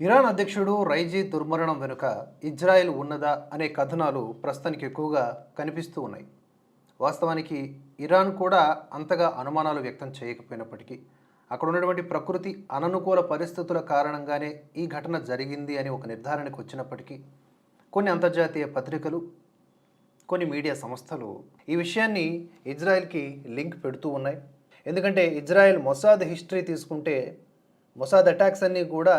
Iran అధ్యక్షుడు రైజీ దుర్మరణం వెనుక ఇజ్రాయెల్ ఉన్నదా అనే కథనాలు ప్రస్తుతానికి ఎక్కువగా కనిపిస్తూ ఉన్నాయి. వాస్తవానికి ఇరాన్ కూడా అంతగా అనుమానాలు వ్యక్తం చేయకపోయినప్పటికీ అక్కడ ఉన్నటువంటి ప్రకృతి అననుకూల పరిస్థితుల కారణంగానే ఈ ఘటన జరిగింది అని ఒక నిర్ధారణకు వచ్చినప్పటికీ కొన్ని అంతర్జాతీయ పత్రికలు కొన్ని మీడియా సంస్థలు ఈ విషయాన్ని ఇజ్రాయెల్కి లింక్ పెడుతూ ఉన్నాయి. ఎందుకంటే ఇజ్రాయెల్ మొసాద్ హిస్టరీ తీసుకుంటే మొసాద్ అటాక్స్ అన్నీ కూడా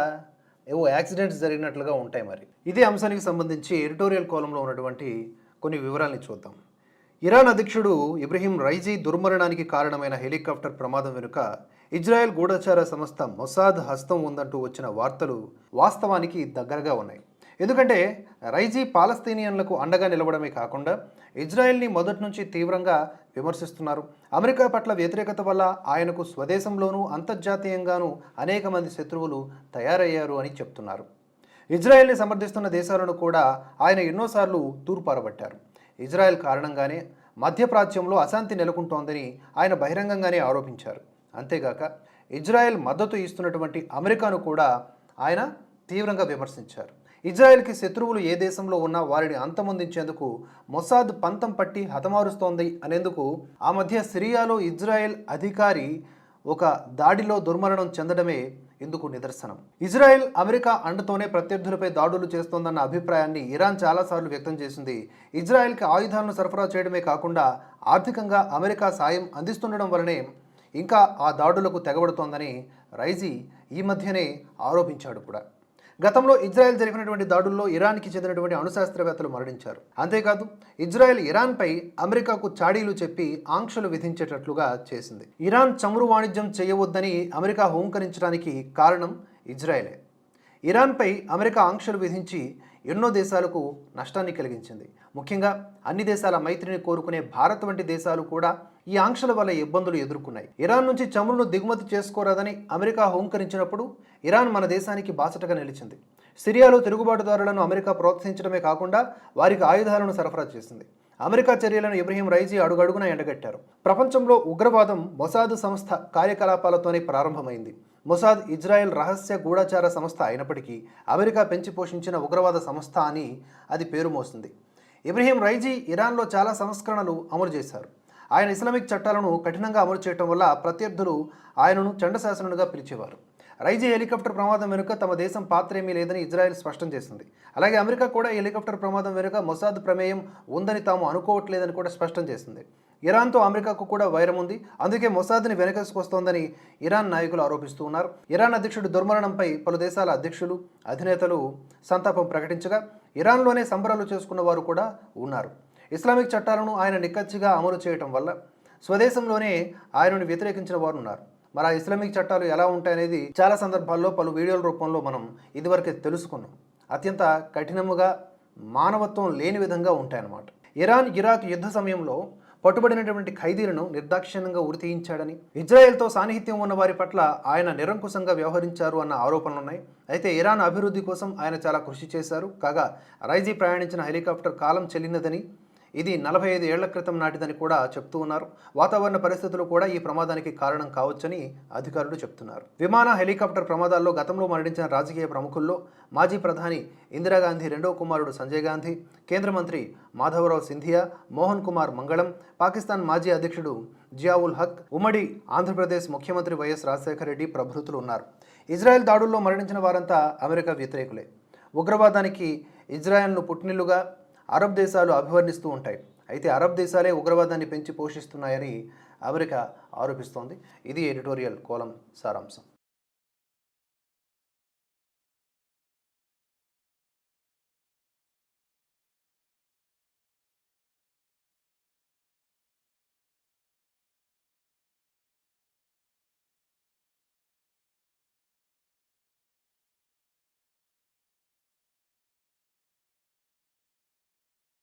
ఏవో యాక్సిడెంట్స్ జరిగినట్లుగా ఉంటాయి మరి. ఇదే అంశానికి సంబంధించి ఎడిటోరియల్ కాలంలో ఉన్నటువంటి కొన్ని వివరాల్ని చూద్దాం. ఇరాన్ అధ్యక్షుడు ఇబ్రహీం రైజీ దుర్మరణానికి కారణమైన హెలికాప్టర్ ప్రమాదం వెనుక ఇజ్రాయెల్ గూఢచార సంస్థ మొసాద్ హస్తం ఉందంటూ వచ్చిన వార్తలు వాస్తవానికి దగ్గరగా ఉన్నాయి. ఎందుకంటే రైజీ పాలస్తీనియన్లకు అండగా నిలవడమే కాకుండా ఇజ్రాయెల్ని మొదటి నుంచి తీవ్రంగా విమర్శిస్తున్నారు. అమెరికా పట్ల వ్యతిరేకత వల్ల ఆయనకు స్వదేశంలోనూ అంతర్జాతీయంగానూ అనేక మంది శత్రువులు తయారయ్యారు అని చెప్తున్నారు. ఇజ్రాయెల్ని సమర్థిస్తున్న దేశాలను కూడా ఆయన ఎన్నోసార్లు తూర్పారబట్టారు ఇజ్రాయెల్ కారణంగానే మధ్యప్రాచ్యంలో అశాంతి నెలకొంటోందని ఆయన బహిరంగంగానే ఆరోపించారు. అంతేగాక ఇజ్రాయెల్ మద్దతు ఇస్తున్నటువంటి అమెరికాను కూడా ఆయన తీవ్రంగా విమర్శించారు. ఇజ్రాయెల్కి శత్రువులు ఏ దేశంలో ఉన్నా వారిని అంతమొందించేందుకు మొసాద్ పంతం పట్టి హతమారుస్తోంది అనేందుకు ఆ మధ్య సిరియాలో ఇజ్రాయెల్ అధికారి ఒక దాడిలో దుర్మరణం చెందడమే ఇందుకు నిదర్శనం. ఇజ్రాయెల్ అమెరికా అండతోనే ప్రత్యర్థులపై దాడులు చేస్తోందన్న అభిప్రాయాన్ని ఇరాన్ చాలాసార్లు వ్యక్తం చేసింది. ఇజ్రాయెల్కి ఆయుధాలను సరఫరా చేయడమే కాకుండా ఆర్థికంగా అమెరికా సాయం అందిస్తుండడం వలనే ఇంకా ఆ దాడులకు తెగబడుతోందని రైజీ ఈ మధ్యనే ఆరోపించాడు కూడా. గతంలో ఇజ్రాయెల్ జరిపినటువంటి దాడుల్లో ఇరాన్కి చెందినటువంటి అణుశాస్త్రవేత్తలు మరణించారు. అంతేకాదు ఇజ్రాయెల్ ఇరాన్పై అమెరికాకు చాడీలు చెప్పి ఆంక్షలు విధించేటట్లుగా చేసింది. ఇరాన్ చమురు వాణిజ్యం చేయవద్దని అమెరికా హోంకరించడానికి కారణం ఇజ్రాయెలే. ఇరాన్పై అమెరికా ఆంక్షలు విధించి ఎన్నో దేశాలకు నష్టాన్ని కలిగించింది. ముఖ్యంగా అన్ని దేశాల మైత్రిని కోరుకునే భారత్ వంటి దేశాలు కూడా ఈ ఆంక్షల వల్ల ఇబ్బందులు ఎదుర్కొన్నాయి. ఇరాన్ నుంచి చమురును దిగుమతి చేసుకోరాదని అమెరికా హోంకరించినప్పుడు ఇరాన్ మన దేశానికి బాసటగా నిలిచింది. సిరియాలో తిరుగుబాటుదారులను అమెరికా ప్రోత్సహించడమే కాకుండా వారికి ఆయుధాలను సరఫరా చేసింది. అమెరికా చర్యలను ఇబ్రహీం రైజీ అడుగడుగున ఎండగట్టారు. ప్రపంచంలో ఉగ్రవాదం మొసాద్ సంస్థ కార్యకలాపాలతోనే ప్రారంభమైంది. మొసాద్ ఇజ్రాయెల్ రహస్య గూఢచార సంస్థ అయినప్పటికీ అమెరికా పెంచి పోషించిన ఉగ్రవాద సంస్థ అని అది పేరు మోస్తుంది ఇబ్రహీం రైజీ ఇరాన్లో చాలా సంస్కరణలు అమలు చేశారు. ఆయన ఇస్లామిక్ చట్టాలను కఠినంగా అమలు చేయటం వల్ల ప్రత్యర్థులు ఆయనను చండశాసనుడిగా పిలిచేవారు. రైజీ హెలికాప్టర్ ప్రమాదం వెనుక తమ దేశం పాత్ర ఏమీ లేదని ఇజ్రాయెల్ స్పష్టం చేసింది. అలాగే అమెరికా కూడా ఈ హెలికాప్టర్ ప్రమాదం వెనుక మొసాద్ ప్రమేయం ఉందని తాము అనుకోవట్లేదని కూడా స్పష్టం చేసింది. ఇరాన్తో అమెరికాకు కూడా వైరం ఉంది. అందుకే మొసాద్ని వెనకేసుకొస్తోందని ఇరాన్ నాయకులు ఆరోపిస్తూ ఉన్నారు. ఇరాన్ అధ్యక్షుడు దుర్మరణంపై పలు దేశాల అధ్యక్షులు అధినేతలు సంతాపం ప్రకటించగా ఇరాన్లోనే సంబరాలు చేసుకున్న వారు కూడా ఉన్నారు. ఇస్లామిక్ చట్టాలను ఆయన నిక్కచ్చిగా అమలు చేయటం వల్ల స్వదేశంలోనే ఆయనను వ్యతిరేకించిన వారు ఉన్నారు మరి ఆ ఇస్లామిక్ చట్టాలు ఎలా ఉంటాయనేది చాలా సందర్భాల్లో పలు వీడియోల రూపంలో మనం ఇదివరకే తెలుసుకున్నాం. అత్యంత కఠినముగా మానవత్వం లేని విధంగా ఉంటాయన్నమాట. ఇరాన్ ఇరాక్ యుద్ధ సమయంలో పట్టుబడినటువంటి ఖైదీలను నిర్దాక్షిణ్యంగా ఉరితీయించాడని ఇజ్రాయెల్తో సాన్నిహిత్యం ఉన్న వారి పట్ల ఆయన నిరంకుశంగా వ్యవహరించారు అన్న ఆరోపణలున్నాయి అయితే ఇరాన్ అభివృద్ధి కోసం ఆయన చాలా కృషి చేశారు. కాగా రైజీ ప్రయాణించిన హెలికాప్టర్ కాలం చెల్లినదని ఇది నలభై ఐదు ఏళ్ళ క్రితం నాటిదని కూడా చెప్తూ ఉన్నారు. వాతావరణ పరిస్థితులు కూడా ఈ ప్రమాదానికి కారణం కావచ్చని అధికారులు చెప్తున్నారు. విమాన హెలికాప్టర్ ప్రమాదాల్లో గతంలో మరణించిన రాజకీయ ప్రముఖుల్లో మాజీ ప్రధాని ఇందిరాగాంధీ రెండవ కుమారుడు సంజయ్ గాంధీ కేంద్ర మంత్రి మాధవరావు సింధియా మోహన్ కుమార్ మంగళం పాకిస్తాన్ మాజీ అధ్యక్షుడు జియావుల్ హక్ ఉమ్మడి ఆంధ్రప్రదేశ్ ముఖ్యమంత్రి వైఎస్ రాజశేఖర రెడ్డి ప్రభృతులు ఉన్నారు. ఇజ్రాయెల్ దాడుల్లో మరణించిన వారంతా అమెరికా వ్యతిరేకులే. ఉగ్రవాదానికి ఇజ్రాయెల్ను పుట్టినిల్లుగా అరబ్ దేశాలు అభివర్ణిస్తూ ఉంటాయి. అయితే అరబ్ దేశాలే ఉగ్రవాదాన్ని పెంచి పోషిస్తున్నాయని అమెరికా ఆరోపిస్తోంది. ఇది ఎడిటోరియల్ కోలం సారాంశం.